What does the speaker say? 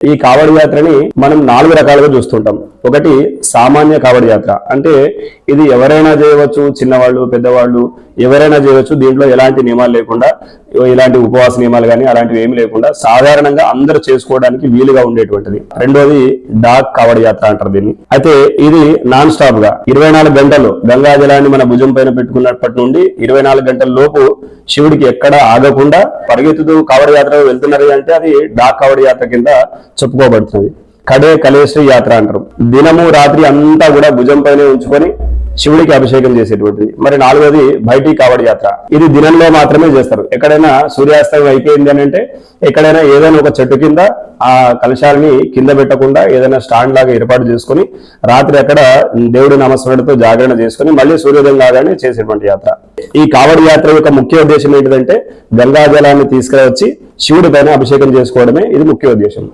ఈ కావడి యాత్రని మనం నాలుగు రకాలుగా చూస్తుంటాం. ఒకటి సామాన్య కావడి యాత్ర. అంటే ఇది ఎవరైనా చేయవచ్చు చిన్నవాళ్ళు పెద్దవాళ్ళు ఎవరైనా చేయవచ్చు. దీంట్లో ఎలాంటి నియమాలు లేకుండా ఇలాంటి ఉపవాస నియమాలు కానీ అలాంటివి ఏమి లేకుండా సాధారణంగా అందరూ చేసుకోవడానికి వీలుగా ఉండేటువంటిది. రెండోది డాక్ కావడి యాత్ర అంటారు దీన్ని. అయితే ఇది నాన్ స్టాప్గా ఇరవై నాలుగు గంటలు గంగా జలాన్ని మన భుజం పైన పెట్టుకున్నప్పటి నుండి ఇరవై నాలుగు గంటల లోపు శివుడికి ఎక్కడ ఆగకుండా పరిగెత్తుతూ కవడ యాత్ర వెళ్తున్నారు అంటే అది డాక్ కవడ యాత్ర కింద చెప్పుకోబడుతుంది. కడే కలేశ్వరి యాత్ర అంటారు. దినము రాత్రి అంతా కూడా భుజం పైన ఉంచుకొని శివుడికి అభిషేకం చేసేటువంటిది. మరి నాలుగోది బయటి కావడి యాత్ర. ఇది దినంలో మాత్రమే చేస్తారు. ఎక్కడైనా సూర్యాస్తమయం అయిపోయింది అని అంటే ఎక్కడైనా ఏదైనా ఒక చెట్టు కింద ఆ కలశాలని కింద పెట్టకుండా ఏదైనా స్టాండ్ లాగా ఏర్పాటు చేసుకుని రాత్రి అక్కడ దేవుడి నామస్మరణతో జాగరణ చేసుకుని మళ్ళీ సూర్యోదయం కాగానే చేసేటువంటి యాత్ర. ఈ కావడి యాత్ర యొక్క ముఖ్య ఉద్దేశం ఏంటిదంటే గంగా జలాన్ని తీసుకురావచ్చి శివుడి పైన అభిషేకం చేసుకోవడమే ఇది ముఖ్య ఉద్దేశం.